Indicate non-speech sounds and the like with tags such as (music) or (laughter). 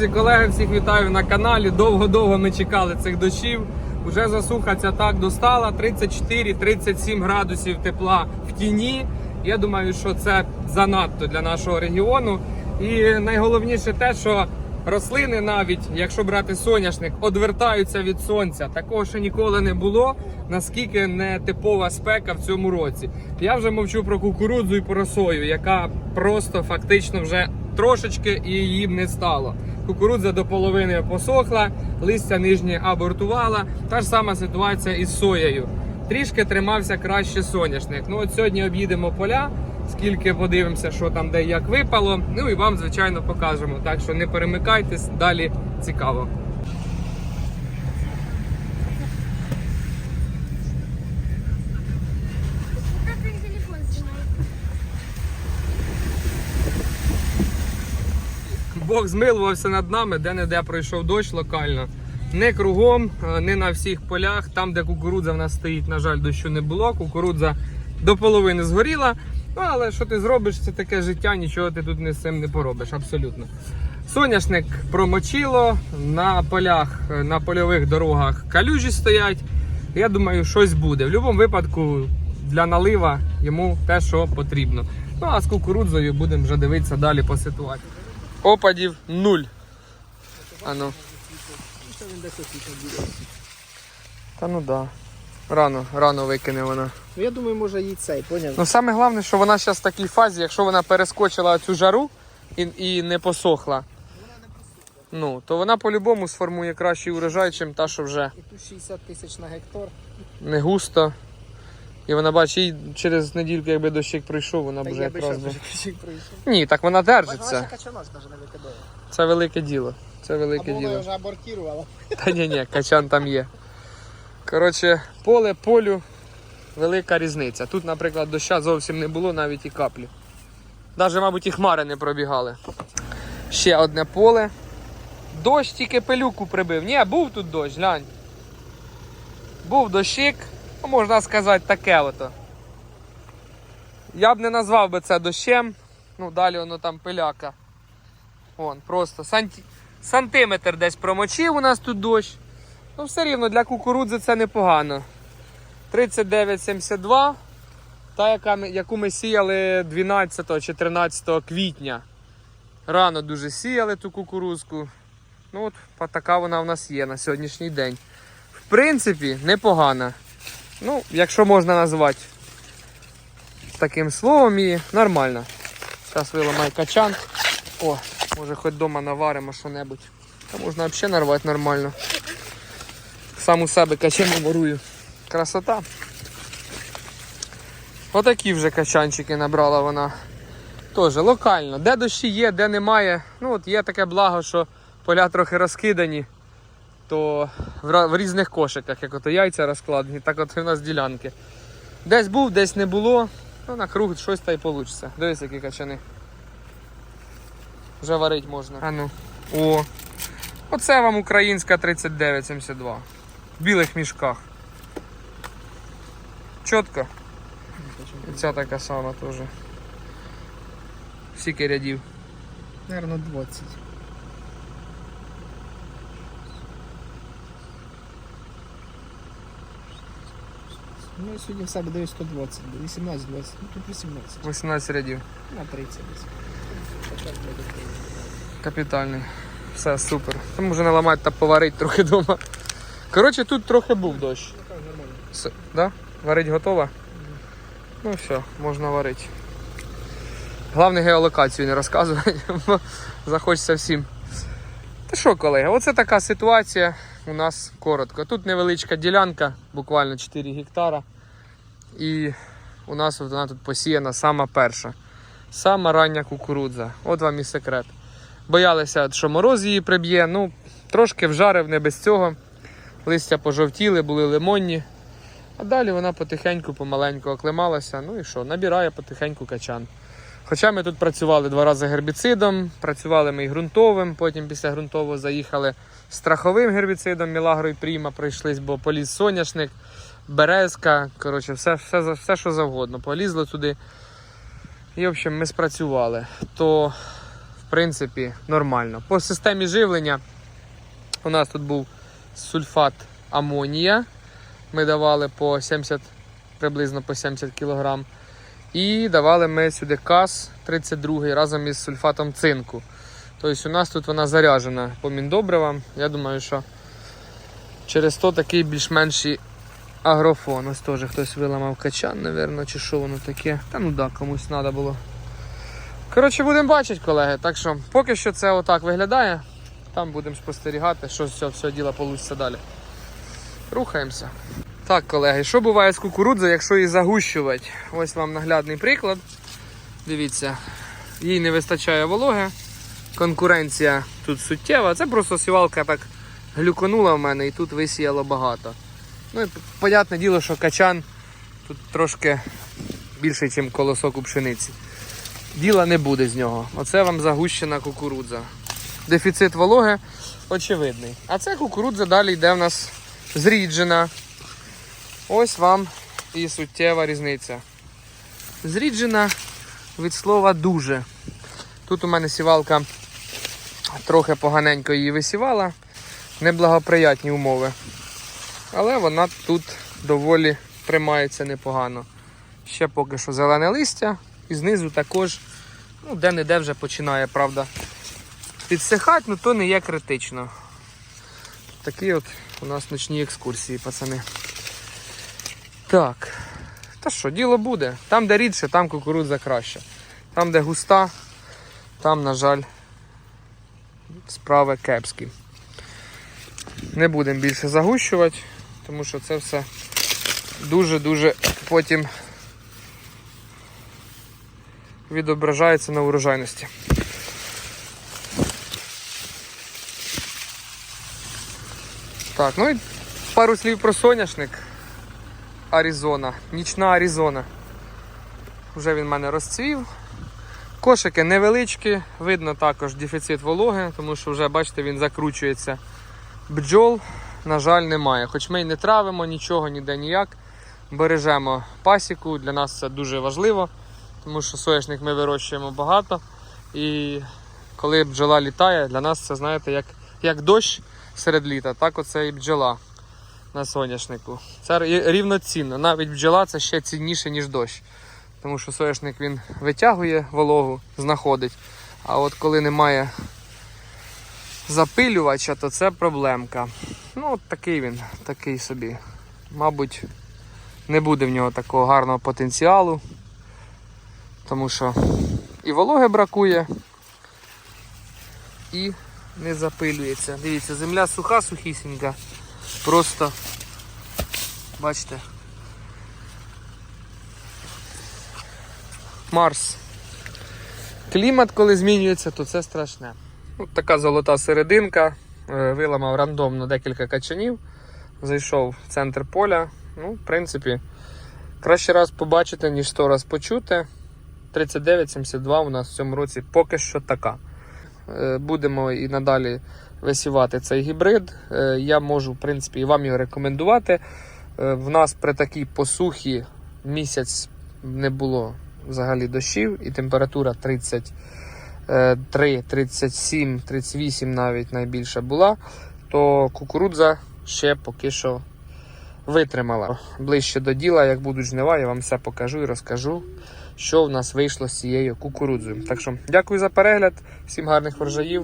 Друзі, колеги, всіх вітаю на каналі. Довго-довго ми чекали цих дощів. Уже засуха ця так достала. 34-37 градусів тепла в тіні. Я думаю, що це занадто для нашого регіону. І найголовніше те, що рослини, навіть якщо брати соняшник, одвертаються від сонця. Такого ще ніколи не було. Наскільки не типова спека в цьому році. Я вже мовчу про кукурудзу і про сою, яка просто фактично вже трошечки і її не стало. Кукурудза до половини посохла, листя нижнє абортувала. Та ж сама ситуація із соєю. Трішки тримався краще соняшник. Ну от сьогодні об'їдемо поля, скільки подивимося, що там де як випало. Ну і вам, звичайно, покажемо. Так що не перемикайтесь, далі цікаво. Бог змилувався над нами, де-не-де пройшов дощ локально. Не кругом, е, не на всіх полях. Там, де кукурудза в нас стоїть, на жаль, дощу не було. Кукурудза до половини згоріла. Ну, але що ти зробиш, це таке життя, нічого ти тут не з цим не поробиш, абсолютно. Соняшник промочило, на полях, е, на польових дорогах калюжі стоять. Я думаю, щось буде. В будь-якому випадку для налива йому те, що потрібно. Ну а з кукурудзою будемо вже дивитися далі по ситуації. Опадів нуль. Ану. Та ну да. Рано, рано викине вона. Ну я думаю, може їй цей, поняв? Ну саме головне, що вона зараз в такій фазі, якщо вона перескочила цю жару і, і не посохла. Ну, то вона по-любому сформує кращий урожай, чим та, що вже І тут 60 тисяч на гектар. не густо. І вона бачить, їй через недільку, якби дощик пройшов, вона б вже якраз би. прийшов. Ні, так вона держиться. не викидає. Це велике діло. Це велике Або вона діло. вже абортувала. Та ні, ні, качан там є. Коротше, поле полю велика різниця. Тут, наприклад, доща зовсім не було, навіть і каплі. Навіть, мабуть, і хмари не пробігали. Ще одне поле. Дощ тільки пилюку прибив. Ні, був тут дощ, глянь. Був дощик, можна сказати, таке ото. Я б не назвав би це дощем. Ну, далі воно там пиляка. Вон, просто санті... сантиметр десь промочив у нас тут дощ. Ну, все рівно для кукурудзи це непогано. 39,72. Та, яка яку ми сіяли 12 чи 13 квітня. Рано дуже сіяли ту кукурузку. Ну от така вона в нас є на сьогоднішній день. В принципі, непогана. Ну, якщо можна назвати таким словом і нормально. Зараз виламай качан. О, може хоч вдома наваримо що-небудь. Та можна взагалі нарвати нормально. Сам у себе качану ворую. Красота. Отакі вже качанчики набрала вона. Теж локально. Де дощі є, де немає. Ну от є таке благо, що поля трохи розкидані, то в, різних кошиках, як ото яйця розкладені, так от в нас ділянки. Десь був, десь не було. Ну на круг щось та й вийде. Дивись, які качани. Вже варить можна. А ну. О. Оце вам українська 3972. В білих мішках. Чітко. І ця така сама теж. Скільки рядів. Наверно, 20. Ну, сьогодні в себе даю 120, 18, 20, ну тут 18, 18 рядів. на 30 десь. Капітальний. Все супер. Там може не ламати та поварити трохи вдома. Коротше, тут трохи був дощ. Ну. С- да? Варить готова? Ну все, можна варити. Головне геолокацію не розказувати, (laughs) бо захочеться всім. Та що, колеги, оце така ситуація у нас коротко. Тут невеличка ділянка, буквально 4 гектара. І у нас вона тут посіяна сама перша. Сама рання кукурудза. От вам і секрет. Боялися, що мороз її приб'є. Ну, трошки вжарив не без цього. Листя пожовтіли, були лимонні. А далі вона потихеньку, помаленьку оклемалася. Ну і що, набирає потихеньку качан. Хоча ми тут працювали два рази гербіцидом, працювали ми і ґрунтовим, потім після ґрунтового заїхали страховим гербіцидом, Мілагро і Пріма прийшлись, бо поліз соняшник, березка, коротше, все, все, все, що завгодно. Полізло туди. І, в общем, ми спрацювали. То, в принципі, нормально. По системі живлення у нас тут був сульфат амонія. Ми давали по 70, приблизно по 70 кг. І давали ми сюди каз 32 разом із сульфатом цинку. Тобто у нас тут вона заряджена по міндобривам. Я думаю, що через то такий більш-менш агрофон. Ось теж хтось виламав качан, напевно, чи що воно таке. Та ну так, комусь треба було. Коротше, будемо бачити, колеги. Так що поки що це отак виглядає. Там будемо спостерігати, що з цього всього діла вийде далі. Рухаємося. Так, колеги, що буває з кукурудзою, якщо її загущувати? Ось вам наглядний приклад. Дивіться, їй не вистачає вологи. Конкуренція тут суттєва. Це просто сівалка так глюконула в мене і тут висіяло багато. Ну і понятне діло, що качан тут трошки більший, ніж колосок у пшениці. Діла не буде з нього. Оце вам загущена кукурудза. Дефіцит вологи очевидний. А це кукурудза далі йде в нас зріджена. Ось вам і суттєва різниця. Зріджена від слова дуже. Тут у мене сівалка трохи поганенько її висівала, неблагоприятні умови. Але вона тут доволі тримається непогано. Ще поки що зелене листя, і знизу також, ну, де-не-де вже починає, правда, підсихати, ну то не є критично. Такі от у нас ночні екскурсії, пацани. Так. Та що, діло буде. Там, де рідше, там кукурудза краще. Там, де густа, там, на жаль, справи кепські. Не будемо більше загущувати, тому що це все дуже-дуже потім відображається на урожайності. Так, ну і пару слів про соняшник. Аризона. Нічна Аризона. Вже він в мене розцвів. Кошики невеличкі, видно також дефіцит вологи, тому що вже, бачите, він закручується. Бджол, на жаль, немає. Хоч ми й не травимо нічого, ніде ніяк. Бережемо пасіку, для нас це дуже важливо, тому що соняшник ми вирощуємо багато. І коли бджола літає, для нас це, знаєте, як, як дощ серед літа, так оце і бджола на соняшнику. Це рівноцінно. Навіть бджола це ще цінніше, ніж дощ. Тому що соняшник він витягує вологу, знаходить. А от коли немає запилювача, то це проблемка. Ну, от такий він, такий собі. Мабуть, не буде в нього такого гарного потенціалу. Тому що і вологи бракує, і не запилюється. Дивіться, земля суха, сухісінька. Просто, бачите. Марс. Клімат, коли змінюється, то це страшне. От така золота серединка. Е, Виламав рандомно декілька качанів. Зайшов в центр поля. Ну, в принципі, краще раз побачити, ніж сто раз почути. 39,72 у нас в цьому році поки що така. Е, Будемо і надалі висівати цей гібрид. Е, Я можу, в принципі, і вам його рекомендувати. Е, В нас при такій посухі місяць не було взагалі дощів, і температура 33, 37, 38 навіть найбільша була, то кукурудза ще поки що витримала. Ближче до діла, як будуть жнива, я вам все покажу і розкажу, що в нас вийшло з цією кукурудзою. Так що дякую за перегляд, всім гарних врожаїв.